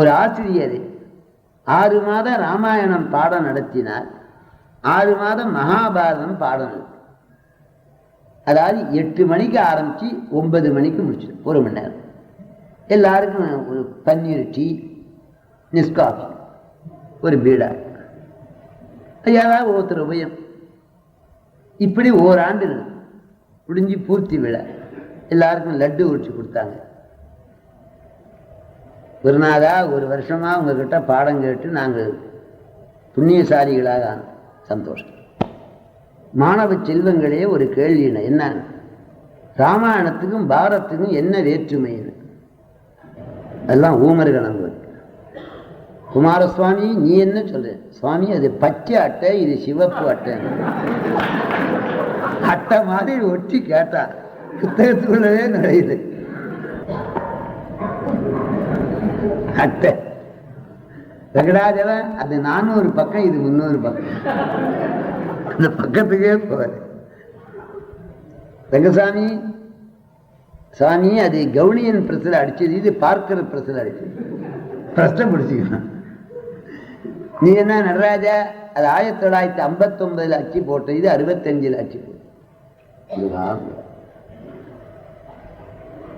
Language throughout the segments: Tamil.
ஒரு ஆசிரியர் ஆறு மாதம் ராமாயணம் பாடம் நடத்தினார். ஆறு மாதம் மகாபாரதம் பாடம் அதாவது எட்டு மணிக்கு ஆரம்பித்து ஒன்பது மணிக்கு முடிச்சிடும் ஒரு மணி நேரம். எல்லாருக்கும் ஒரு பன்னீர் டீ நிஸ்காஃபி ஒரு பீடா. ஏதாவது ஒருத்தர் உபயம். இப்படி ஓராண்டு முடிஞ்சு பூர்த்தி விழா. எல்லாருக்கும் லட்டு உரிச்சு கொடுத்தாங்க. குருநாதா ஒரு வருஷமாக உங்ககிட்ட பாடம் கேட்டு நாங்கள் புண்ணியசாலிகளாக சந்தோஷம். மாணவ செல்வங்களே ஒரு கேள்வி என்ன? ராமாயணத்துக்கும் பாரத்துக்கும் என்ன வேற்றுமைன்னு அதெல்லாம் ஊமர்கள் அங்கே குமாரசுவாமி நீ என்ன சொல்ற? சுவாமி அது பச்சை அட்டை இது சிவப்பு அட்டை. அட்டை மாதிரி ஒட்டி கேட்டா புத்தகத்துக்குள்ளவே நுழையுது. அட்டை வெங்கடாஜலம் அது நானூறு பக்கம் இது முந்நூறு பக்கம். அந்த பக்கத்துக்கே போவார். ரங்கசாமி சாமி அது கவுனியன் பிரசில் அடிச்சது இது பார்க்கிற பிரசில் அடிச்சது. பிரஸ்ல பிடிச்சிக்கணும் நீ என்ன நடராஜா? அது ஆயிரத்தி தொள்ளாயிரத்தி ஐம்பத்தொன்பதில் அச்சு போட்ட இது அறுபத்தஞ்சில் அச்சு போட்டு.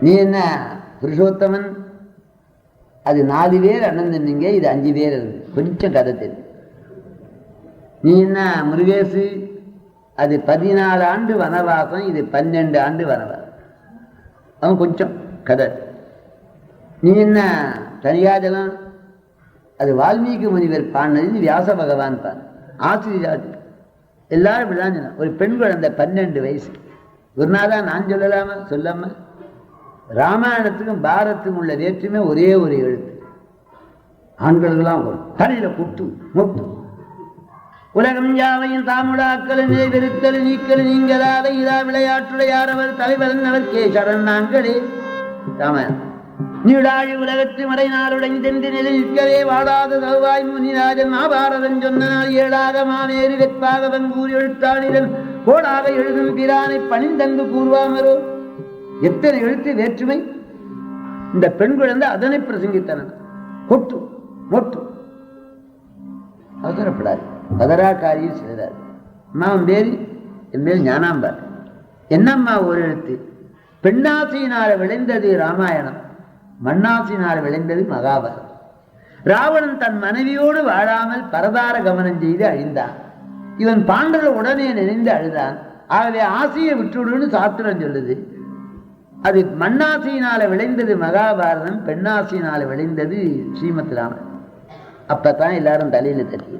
நீ என்ன புருஷோத்தமன்? அது நாலு பேர் அண்ணன் தம்பிங்க இது அஞ்சு பேர் இருக்கு. கொஞ்சம் கதை தெரியும். நீ என்ன முருகேசு? அது பதினாலு ஆண்டு வனவாசம் இது பன்னெண்டு ஆண்டு வனவாசம். அவன் கொஞ்சம் கதை. நீ என்ன தனியாஜலம்? அது வால்மீகி முனிவர் பாடினது வியாச பகவான் பான் ஆசிரியர். எல்லாரும் இப்படிதான் சொன்னான் ஒரு பெண் குழந்தை பன்னெண்டு வயசு. குருநாதா நான் சொல்லலாமா? சொல்லாமா? ராமாயணத்துக்கும் பாரத்துக்கும் உள்ள வேற்றுமே ஒரே ஒரு எழுத்து. ஆண்களுக்கெல்லாம் வரும் தலையில குட்டு முட்டு. உலகம் யாவையும் தாமுடாக்கல் நிலைபெருத்தல் நீக்கல் நீங்களாத இதா விளையாட்டுடையாரவர் தலைவரன் அவர் கே. சரண் நாங்களே. ராமாயணம். நீடாழி உலகத்து மறை நாளுடைந்தென்று நிலை நிற்கவே வாடாத தருவாய் முனிராஜன் மாபாரதன் சொன்ன ஏழாக மாமேறு வெற்பாகவன் கூறி எழுத்தாளிரன் கோடாக எழுதும் பிரானை பணிந்தந்து கூறுவாமரோ எத்தனை எழுத்து வேற்றுமை? இந்த பெண் குழந்தை அதனை பிரசங்கித்தன கொட்டு மொட்டு. அவசரப்படாது காரியம் செய்தார் அம்மாவும் பேரு என் பேர் ஞானாம்பார். என்னம்மா ஒரு எழுத்து? பெண்ணாசையினால் விளைந்தது ராமாயணம். மண்ணாசையினால் விளைந்தது மகாபாரதம். ராவணன் தன் மனைவியோடு வாழாமல் பரதார கவனம் செய்து அழிந்தான். இவன் பாண்டவ உடனே நினைந்து அழுதான். ஆகவே ஆசையை விட்டுடுன்னு சாத்திரம் சொல்லுது. அது மண்ணாசையினால விளைந்தது மகாபாரதம் பெண்ணாசையினால விளைந்தது ஸ்ரீமத் ராமன் அப்பதான் எல்லாரும் தலையில தட்டி